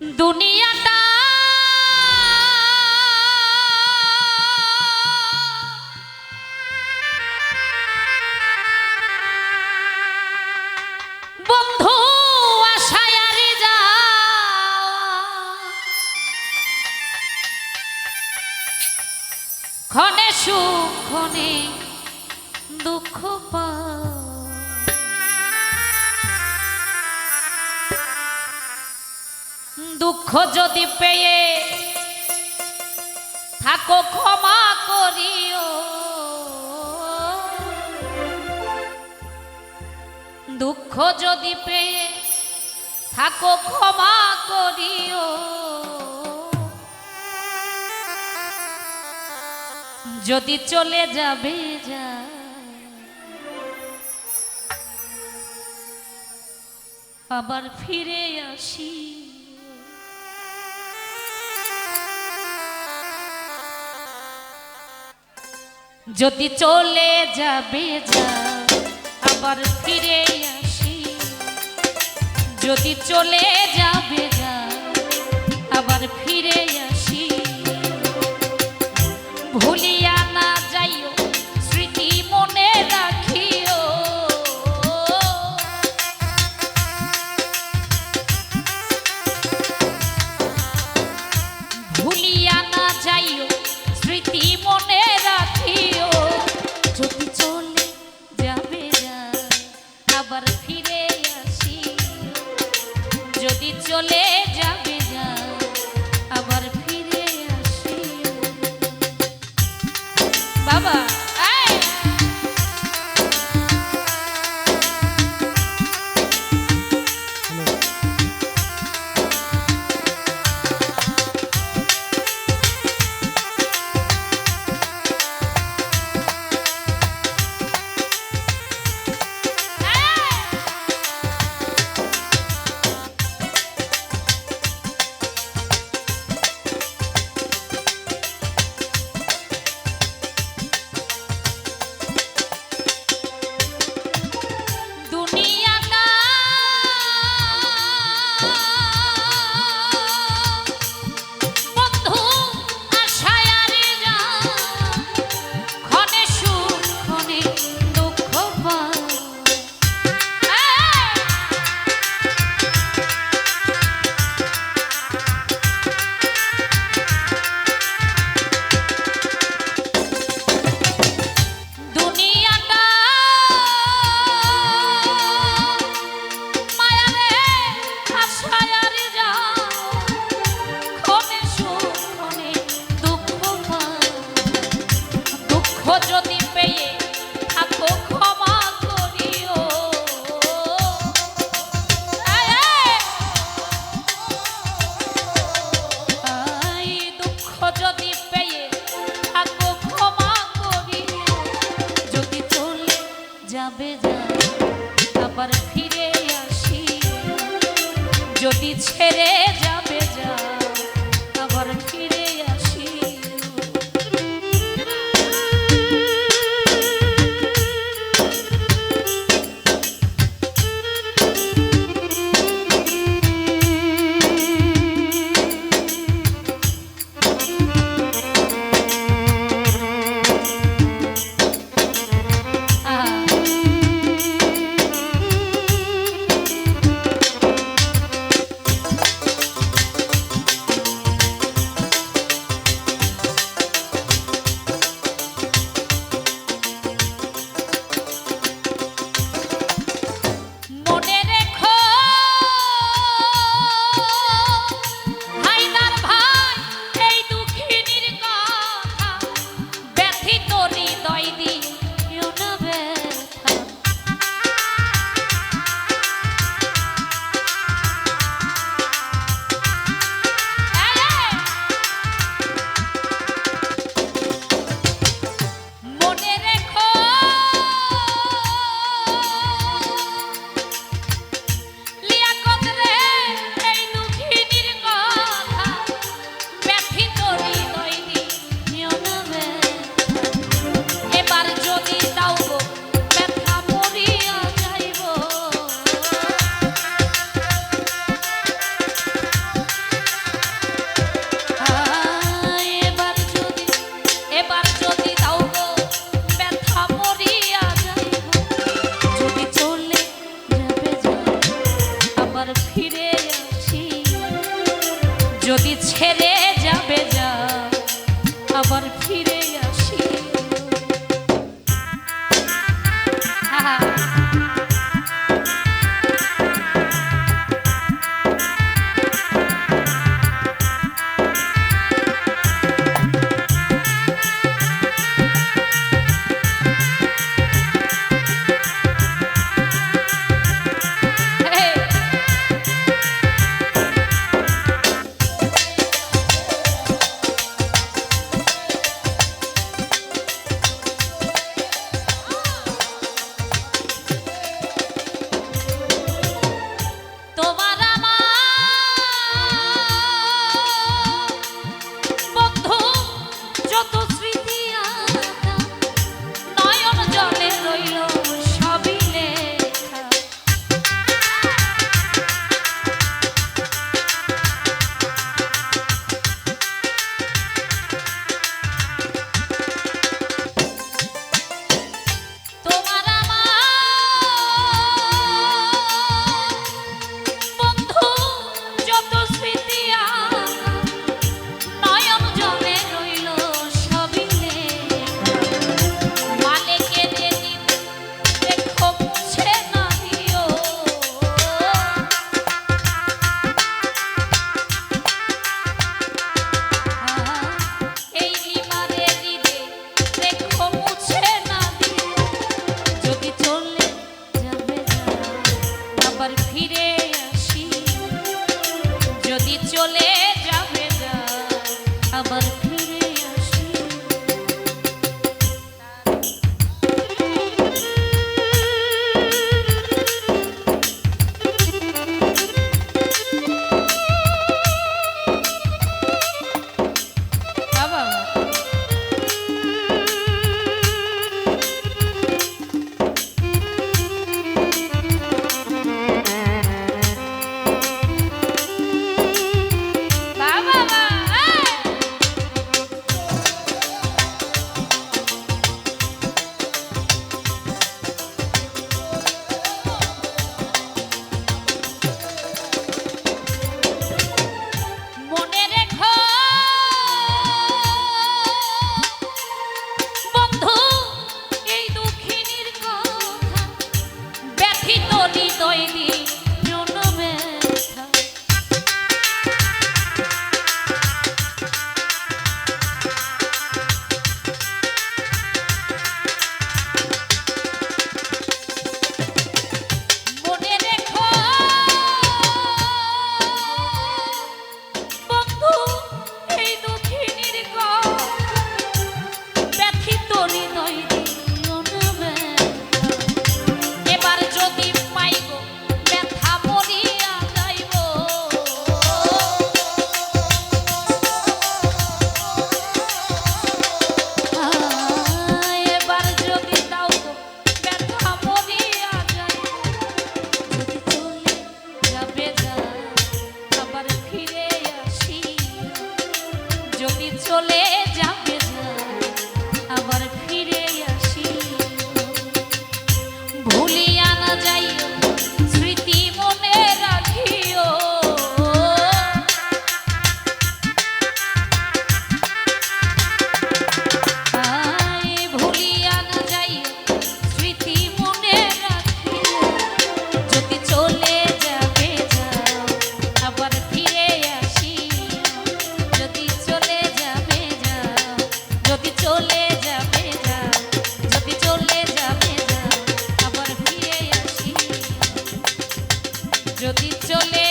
দুনিয়াটা। বন্ধু আশায় যা ক্ষণে সুখ ক্ষণে দুঃখ পা যদি পেয়ে থাকো ক্ষমা করিও। দুঃখ যদি পেয়ে থাকো ক্ষমা করিও। যদি চলে যাবে যা। আবার ফিরে আসি। যদি চলে যাবে যা, আবার ফিরে আসি। যদি চলে যাবে যা, আবার ফিরে আসি। ভুলিয়া আবার ফিরে আসি। যদি ছেড়ে যা chole চলে যাও। যদি চলে